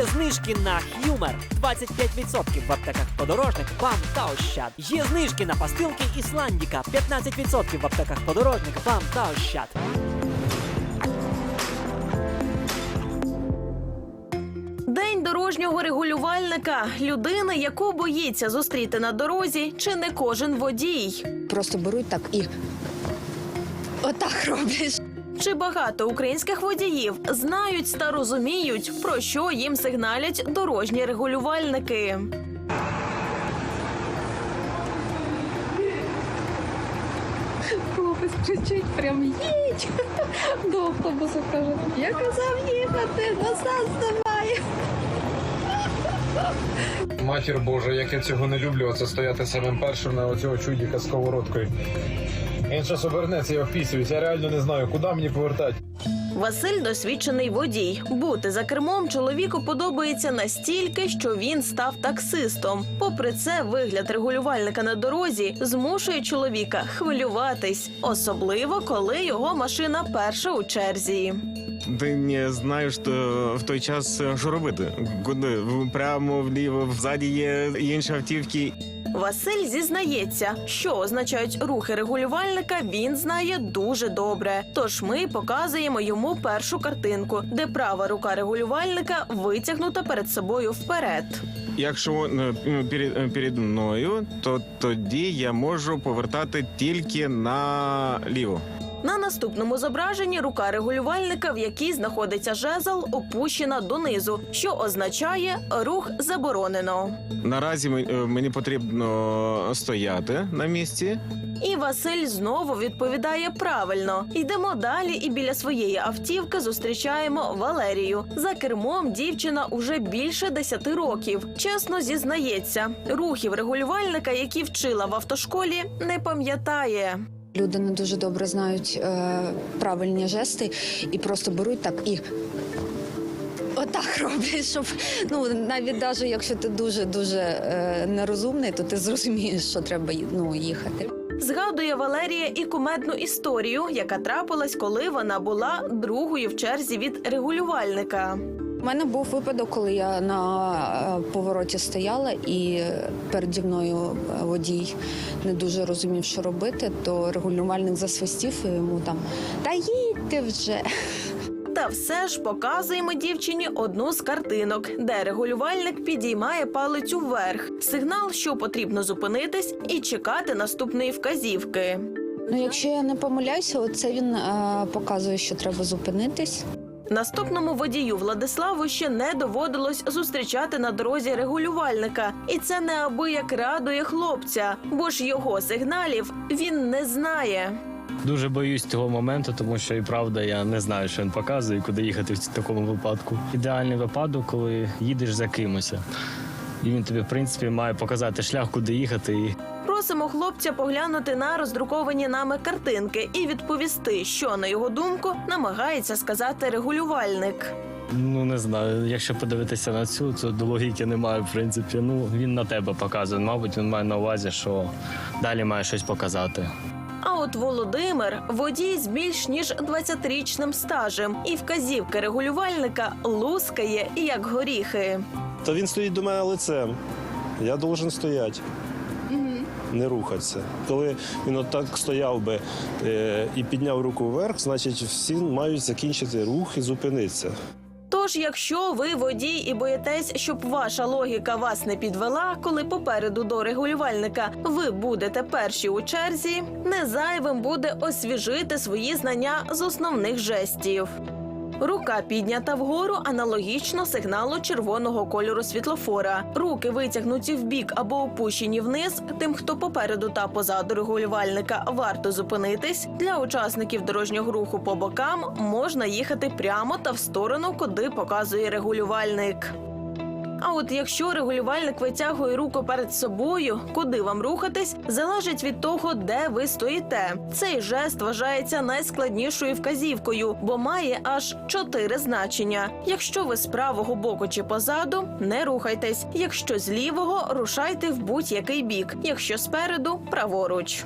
Є знижки на Х'юмер 25% в аптеках подорожник, БАМ та Ощад. Є знижки на пастилки Ісландіка 15% в аптеках подорожник, БАМ та Ощад. День дорожнього регулювальника людини, яку боїться зустріти на дорозі, чи не кожен водій. Просто беруть так і отак роблять. Чи багато українських водіїв знають та розуміють, про що їм сигналять дорожні регулювальники? Хлопець кричить, прям їдь до автобусу. Каже, я казав їхати, назад немає. Матір Божа, як я цього не люблю, оце стояти самим першим на оцього чудіка з сковородкою. Він щас обернеться, я впісуюсь, я реально не знаю, куди мені повертати. Василь досвідчений водій. Бути за кермом чоловіку подобається настільки, що він став таксистом. Попри це, вигляд регулювальника на дорозі змушує чоловіка хвилюватись, особливо коли його машина перша у черзі. Ти не знаєш що в той час, е, що робити. Куди? Прямо вліво, взаді є інші автівки. Василь зізнається, що означають рухи регулювальника. Він знає дуже добре. Тож ми показуємо йому першу картинку, де права рука регулювальника витягнута перед собою вперед. Якщо е, перед, е, перед мною, то тоді я можу повертати тільки наліво. На наступному зображенні рука регулювальника, в якій знаходиться жезл, опущена донизу, що означає рух заборонено. Наразі е, мені потрібно стояти на місці. І Василь знову відповідає правильно. Йдемо далі, і біля своєї автівки зустрічаємо Валерію. За кермом дівчина уже більше 10 років. Чесно зізнається, рухів регулювальника, які вчила в автошколі, не пам'ятає. Люди не дуже добре знають е, правильні жести і просто беруть так і. Отак роблять, щоб ну навіть навіть якщо ти дуже дуже е, нерозумний, то ти зрозумієш, що треба ну, їхати. Згадує Валерія і кумедну історію, яка трапилась, коли вона була другою в черзі від регулювальника. У мене був випадок, коли я на е, повороті стояла, і переді мною е, водій не дуже розумів, що робити, то регулювальник засвистів і йому там Та їдьте вже. Та все ж показуємо дівчині одну з картинок, де регулювальник підіймає палицю вверх. Сигнал, що потрібно зупинитись і чекати наступної вказівки. Ну, якщо я не помиляюся, оце він е, показує, що треба зупинитись. Наступному водію Владиславу ще не доводилось зустрічати на дорозі регулювальника, і це неабияк радує хлопця, бо ж його сигналів він не знає. Дуже боюсь цього моменту, тому що і правда я не знаю, що він показує, куди їхати в такому випадку. Ідеальний випадок, коли їдеш за кимось. І він тобі, в принципі, має показати шлях, куди їхати. Просимо хлопця поглянути на роздруковані нами картинки і відповісти, що на його думку намагається сказати регулювальник. ну не знаю, якщо подивитися на цю, то до логіки немає, в принципі. Ну він на тебе показує. Мабуть, він має на увазі, що далі має щось показати. А от Володимир водій з більш ніж 20-річним стажем, і вказівки регулювальника лускає як горіхи. Та він стоїть до мене лицем. Я должен стояти. Не рухатися. Коли він отак стояв би е, і підняв руку вверх, значить всі мають закінчити рух і зупинитися. Тож, якщо ви водій і боїтесь, щоб ваша логіка вас не підвела, коли попереду до регулювальника ви будете перші у черзі, не зайвим буде освіжити свої знання з основних жестів. Рука піднята вгору аналогічно сигналу червоного кольору світлофора. Руки витягнуті в бік або опущені вниз. Тим, хто попереду та позаду регулювальника, варто зупинитись. Для учасників дорожнього руху по бокам можна їхати прямо та в сторону, куди показує регулювальник. А от якщо регулювальник витягує руку перед собою, куди вам рухатись, залежить від того, де ви стоїте. Цей жест вважається найскладнішою вказівкою, бо має аж чотири значення. Якщо ви з правого боку чи позаду, не рухайтесь. Якщо з лівого, рушайте в будь-який бік. Якщо спереду праворуч.